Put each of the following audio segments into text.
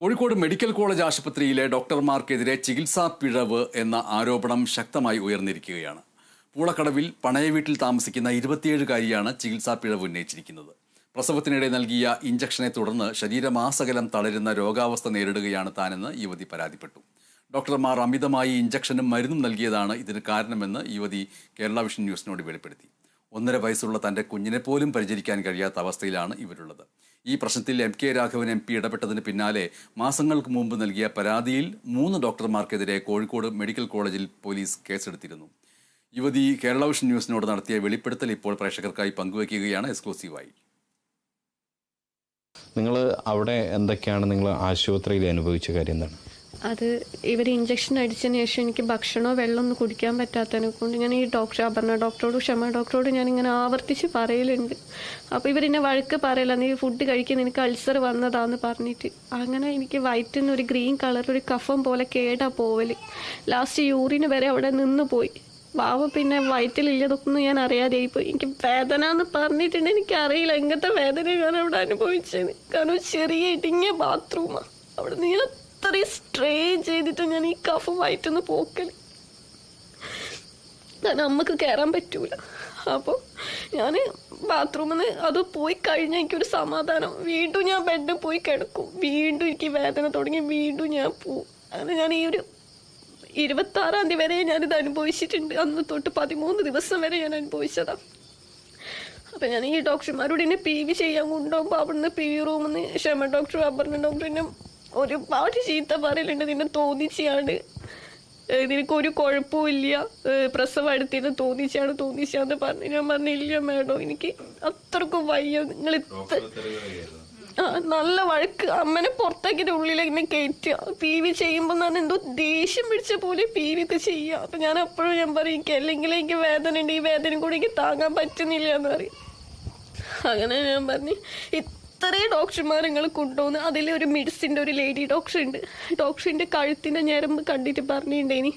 Kozhikode medical college ആശുപത്രിയിലെ ഡോക്ടർമാർക്കെതിരെ ചികിത്സാ പിഴവ് എന്ന ആരോപണം ശക്തമായി ഉയർന്നിരിക്കുകയാണ്. പൂളക്കടവിൽ പണയവീട്ടിൽ താമസിക്കുന്ന ഇരുപത്തിയേഴുകാരിയാണ് ചികിത്സാ പിഴവ് ഉന്നയിച്ചിരിക്കുന്നത്. പ്രസവത്തിനിടെ നൽകിയ ഇഞ്ചക്ഷനെ തുടർന്ന് ശരീരമാസകലം തളരുന്ന രോഗാവസ്ഥ നേരിടുകയാണ് താനെന്ന് യുവതി പരാതിപ്പെട്ടു. ഡോക്ടർമാർ അമിതമായി ഇഞ്ചക്ഷനും മരുന്നും നൽകിയതാണ് ഇതിന് കാരണമെന്ന് യുവതി കേരള വിഷൻ ന്യൂസിനോട് വെളിപ്പെടുത്തി. ഒന്നര വയസ്സുള്ള തന്റെ കുഞ്ഞിനെ പോലും പരിചരിക്കാൻ കഴിയാത്ത അവസ്ഥയിലാണ് ഇവരുള്ളത്. ഈ പ്രശ്നത്തിൽ M K Raghavan M P ഇടപെട്ടതിന് പിന്നാലെ മാസങ്ങൾക്ക് മുമ്പ് നൽകിയ പരാതിയിൽ മൂന്ന് ഡോക്ടർമാർക്കെതിരെ കോഴിക്കോട് മെഡിക്കൽ കോളേജിൽ പോലീസ് കേസെടുത്തിരുന്നു. യുവതി കേരള വിഷൻ ന്യൂസിനോട് നടത്തിയ വെളിപ്പെടുത്തൽ ഇപ്പോൾ പ്രേക്ഷകർക്കായി പങ്കുവയ്ക്കുകയാണ് എക്സ്ക്ലൂസീവായി. നിങ്ങൾ അവിടെ എന്തൊക്കെയാണ് നിങ്ങൾ ആശുപത്രിയിൽ അനുഭവിച്ച കാര്യം എന്താണ്? അത് ഇവർ ഇഞ്ചക്ഷൻ അടിച്ചതിന് ശേഷം എനിക്ക് ഭക്ഷണമോ വെള്ളമൊന്നും കുടിക്കാൻ പറ്റാത്തതിനെ കൊണ്ട് ഞാൻ ഈ ഡോക്ടർ അപർണ ഡോക്ടറോട് ക്ഷമ ഡോക്ടറോട് ഞാൻ ഇങ്ങനെ ആവർത്തിച്ച് പറയലുണ്ട്. അപ്പോൾ ഇവരെന്നെ വഴക്ക് പറയല നീ ഫുഡ് കഴിക്കുന്ന നിനക്ക് അൾസർ വന്നതാന്ന് പറഞ്ഞിട്ട്. അങ്ങനെ എനിക്ക് വയറ്റിൽ നിന്ന് ഒരു ഗ്രീൻ കളർ ഒരു കഫം പോലെ കേടാ പോവൽ ലാസ്റ്റ് യൂറിന് വരെ അവിടെ നിന്ന് പോയി. ബാബ പിന്നെ വയറ്റിലില്ലതൊന്നും ഞാൻ അറിയാതെ ഇപ്പോൾ എനിക്ക് വേദന എന്ന് പറഞ്ഞിട്ടുണ്ട്. എനിക്ക് അറിയില്ല എങ്ങനത്തെ വേദന ഞാൻ അവിടെ അനുഭവിച്ചത്. കാരണം ചെറിയ ഇടുങ്ങിയ ബാത്റൂമാണ് അവിടെ സ്ട്രേ ചെയ്തിട്ട് ഞാൻ ഈ കഫ വയറ്റുന്ന പോക്കൽ നമുക്ക് അമ്മയ്ക്ക് കയറാൻ പറ്റൂല. അപ്പോൾ ഞാൻ ബാത്റൂമിൽ നിന്ന് അത് പോയി കഴിഞ്ഞാൽ എനിക്കൊരു സമാധാനം. വീണ്ടും ഞാൻ ബെഡിൽ പോയി കിടക്കും. വീണ്ടും എനിക്ക് വേദന തുടങ്ങി വീണ്ടും ഞാൻ പോവും. അങ്ങനെ ഞാൻ ഈ ഒരു ഇരുപത്താറാം തീയതി വരെ ഞാനിത് അനുഭവിച്ചിട്ടുണ്ട്. അന്ന് തൊട്ട് പതിമൂന്ന് ദിവസം വരെ ഞാൻ അനുഭവിച്ചതാണ് അപ്പം ഞാൻ ഈ ഡോക്ടർമാരോട് എന്നെ പി വി ചെയ്യാൻ കൊണ്ടുപോകുമ്പോൾ അവിടുന്ന് പി വി റൂമിൽ നിന്ന് ക്ഷമ ഡോക്ടർ അപർണ ഡോക്ടറിനെ ഒരുപാട് ചീത്ത പറയലുണ്ട്. നിന്നെ തോന്നിച്ചാണ്. നിനക്കൊരു നിനക്ക് ഒരു കുഴപ്പമില്ല പ്രസവം എടുത്തിന് തോന്നിച്ചാണ് തോന്നിച്ചാന്ന് പറഞ്ഞു ഞാൻ പറഞ്ഞില്ല മേഡം എനിക്ക് അത്രക്കും വയ്യ. നിങ്ങൾ ഇത്ര നല്ല വഴക്ക്. അമ്മനെ പുറത്തേക്കിന്റെ ഉള്ളിൽ ഇങ്ങനെ കയറ്റുക. പി വി ചെയ്യുമ്പോൾ ഞാൻ എന്തോ ദേഷ്യം പിടിച്ച പോലെ പി വി ഒക്കെ ചെയ്യുക. അപ്പൊ ഞാൻ അപ്പോഴും ഞാൻ പറയും എനിക്ക് അല്ലെങ്കിൽ എനിക്ക് വേദന ഉണ്ട് ഈ വേദന കൂടെ എനിക്ക് താങ്ങാൻ പറ്റുന്നില്ല എന്ന് പറയും. അങ്ങനെ ഞാൻ പറഞ്ഞു ഇത്രയും ഡോക്ടർമാർ നിങ്ങൾ കൊണ്ടുപോകുന്നു അതിൽ ഒരു മെഡിസിന്റെ ഒരു ലേഡി ഡോക്ടർ ഉണ്ട് ഡോക്ടറിന്റെ കഴുത്തിന്റെ ഞരമ്പ് കണ്ടിട്ട് പറഞ്ഞിട്ടുണ്ടേനി.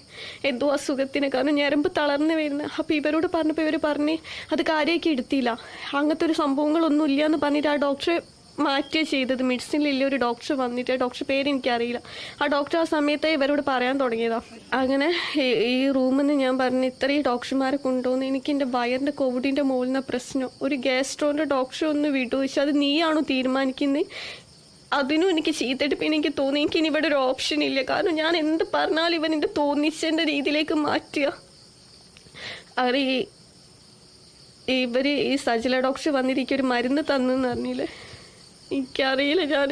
എന്തോ അസുഖത്തിന്. കാരണം ഞരമ്പ് തളർന്നു വരുന്നത് അപ്പോൾ ഇവരോട് പറഞ്ഞപ്പോൾ ഇവർ പറഞ്ഞ് അത് കാര്യമൊക്കെ എടുത്തില്ല. അങ്ങനത്തെ ഒരു സംഭവങ്ങളൊന്നും ഇല്ല എന്ന് പറഞ്ഞിട്ട് ആ ഡോക്ടറെ മാറ്റുക ചെയ്തത്. മെഡിസിനിലില്ല ഒരു ഡോക്ടർ വന്നിട്ട്. ഡോക്ടർ പേര് എനിക്കറിയില്ല. ആ ഡോക്ടർ ആ സമയത്ത് ഇവരോട് പറയാൻ തുടങ്ങിയതാ. അങ്ങനെ ഈ- റൂമിൽ നിന്ന് ഞാൻ പറഞ്ഞു ഇത്രയും ഡോക്ടർമാരെ കൊണ്ടുപോകുന്നു എനിക്ക് എന്റെ വയറിന്റെ കോവിഡിന്റെ മുകളിൽ പ്രശ്നം. ഒരു ഗ്യാസ്ട്രോന്റെ ഡോക്ടർ ഒന്ന് വിട്ടു പക്ഷെ അത് നീയാണോ തീരുമാനിക്കുന്നത് അതിനും എനിക്ക് ചീത്തയിട്ട് പിന്നെ എനിക്ക് തോന്നി. എനിക്ക് ഇനി ഇവിടെ ഒരു ഓപ്ഷൻ ഇല്ല. കാരണം ഞാൻ എന്ത് പറഞ്ഞാലും ഇവൻ എന്റെ തോന്നിച്ചതിന്റെ രീതിയിലേക്ക് മാറ്റുക. ഈ ഇവർ ഈ സജല ഡോക്ടർ വന്നിരിക്കും ഒരു മരുന്ന് തന്നെന്ന് പറഞ്ഞില്ലേ? എനിക്കറിയില്ല. ഞാൻ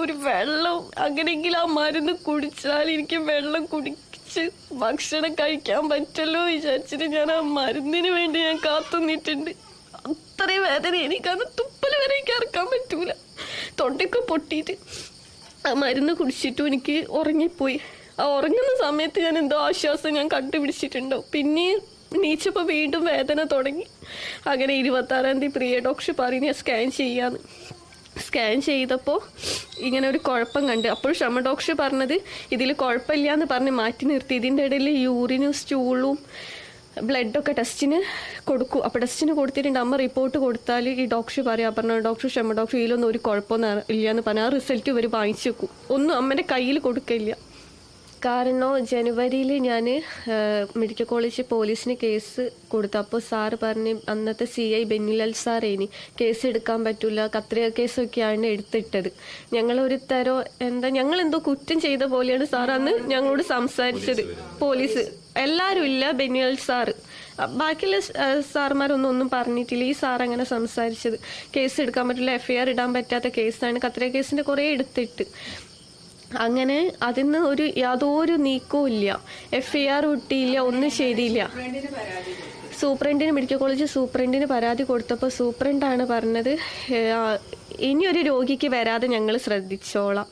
ഒരു വെള്ളം അങ്ങനെയെങ്കിലും ആ മരുന്ന് കുടിച്ചാൽ എനിക്ക് വെള്ളം കുടിച്ച് ഭക്ഷണം കഴിക്കാൻ പറ്റല്ലോ വിചാരിച്ചിട്ട് ഞാൻ ആ മരുന്നിന് വേണ്ടി ഞാൻ കാത്തുനിന്നിട്ടുണ്ട്. അത്രയും വേദന എനിക്കത് തുപ്പൽ വരെ എനിക്ക് ഇറക്കാൻ പറ്റൂല. തൊണ്ടയൊക്കെ പൊട്ടിയിട്ട് ആ മരുന്ന് കുടിച്ചിട്ടും എനിക്ക് ഉറങ്ങിപ്പോയി. ആ ഉറങ്ങുന്ന സമയത്ത് ഞാൻ എന്തോ ആശ്വാസം ഞാൻ കണ്ടുപിടിച്ചിട്ടുണ്ടോ പിന്നെയും നീച്ചപ്പോൾ വീണ്ടും വേദന തുടങ്ങി. അങ്ങനെ ഇരുപത്താറാം തീയതി പ്രിയ ഡോക്ടർ പറഞ്ഞ് സ്കാൻ ചെയ്യാന്ന്. സ്കാൻ ചെയ്തപ്പോൾ ഇങ്ങനെ ഒരു കുഴപ്പം കണ്ട്. അപ്പോൾ ക്ഷമ ഡോക്ടർ പറഞ്ഞത് ഇതിൽ കുഴപ്പമില്ല എന്ന് പറഞ്ഞ് മാറ്റി നിർത്തി. ഇതിന്റെ ഇടയിൽ യൂറിനും സ്റ്റൂളും ബ്ലഡൊക്കെ ടെസ്റ്റിന് കൊടുക്കും. അപ്പോൾ ടെസ്റ്റിന് കൊടുത്തിട്ടുണ്ട്. അമ്മ റിപ്പോർട്ട് കൊടുത്താൽ ഈ ഡോക്ടർ പറയാം പറഞ്ഞ ഡോക്ടർ ക്ഷമ ഡോക്ടർ ഇതിലൊന്നും ഒരു കുഴപ്പമൊന്നും ഇല്ല എന്ന് പറഞ്ഞാൽ ആ റിസൾട്ട് ഇവർ വാങ്ങിച്ചു വെക്കും. ഒന്നും അമ്മേന്റെ കയ്യിൽ കൊടുക്കില്ല കാരണം ജനുവരിയിൽ ഞാൻ മെഡിക്കൽ കോളേജ് പോലീസിന് കേസ് കൊടുത്തു. അപ്പോൾ സാറ് പറഞ്ഞ് അന്നത്തെ സി ഐ ബെന്നിലാൽ സാർ ഇനി കേസ് എടുക്കാൻ പറ്റില്ല കത്രിക കേസൊക്കെയാണ് എടുത്തിട്ടത്. ഞങ്ങൾ ഒരു തരോ എന്താ ഞങ്ങൾ എന്തോ കുറ്റം ചെയ്ത പോലെയാണ് സാർ അന്ന് ഞങ്ങളോട് സംസാരിച്ചത്. പോലീസ്. എല്ലാവരും ഇല്ല ബെന്നിലാൽ സാറ്. ബാക്കിയുള്ള സാർമാരൊന്നും ഒന്നും പറഞ്ഞിട്ടില്ല. ഈ സാർ അങ്ങനെ സംസാരിച്ചത്. കേസ് എടുക്കാൻ പറ്റില്ല എഫ്ഐആർ ഇടാൻ പറ്റാത്ത കേസാണ്. കത്രിക കേസിന്റെ കുറേ എടുത്തിട്ട്. അങ്ങനെ അതിന്ന് ഒരു യാതൊരു നീക്കവും ഇല്ല. എഫ് ഐ ആർ കിട്ടിയില്ല ഒന്നും ശരിയില്ല സൂപ്രണ്ടിന് മെഡിക്കൽ കോളേജ് സൂപ്രണ്ടിന് പരാതി കൊടുത്തപ്പോൾ സൂപ്രണ്ടാണ് പറഞ്ഞത് ഇനിയൊരു രോഗിക്ക് വരാതെ ഞങ്ങൾ ശ്രദ്ധിച്ചോളാം.